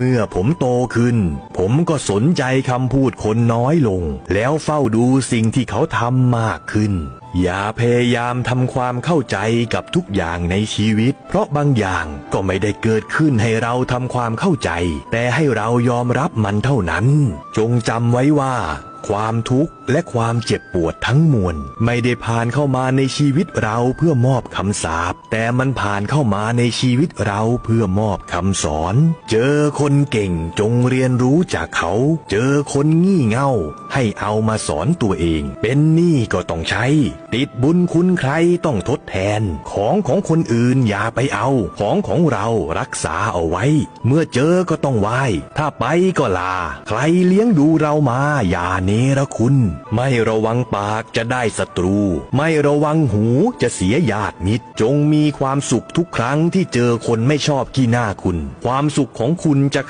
เมื่อผมโตขึ้น ผมก็สนใจคำพูดคนน้อยลง แล้วเฝ้าดูสิ่งที่เขาทำมากขึ้น อย่าพยายามทำความเข้าใจกับทุกอย่างในชีวิต เพราะบางอย่างก็ไม่ได้เกิดขึ้นให้เราทำความเข้าใจ แต่ให้เรายอมรับมันเท่านั้น จงจำไว้ว่า ความทุกข์และความเจ็บปวดทั้งมวลไม่ได้ผ่านเข้ามาในชีวิตเราเพื่อมอบคำสาปแต่มันผ่านเข้ามาในชีวิตเราเพื่อมอบคำสอน เจอคนเก่งจงเรียนรู้จากเขา เจอคนงี่เง่า ให้เอามาสอนตัวเอง เป็นหนี้ก็ต้องใช้ติดบุญคุณใครต้องทดแทน ของของคนอื่นอย่าไปเอา ของของเรารักษาเอาไว้ เมื่อเจอก็ต้องไหว้ ถ้าไปก็ลา ใครเลี้ยงดูเรามาอย่าเนรคุณ ไม่ระวังปากจะได้ศัตรู ไม่ระวังหูจะเสียญาติมิตร จงมีความสุขทุกครั้งที่เจอคนไม่ชอบขี้หน้าคุณ ความสุขของคุณจะ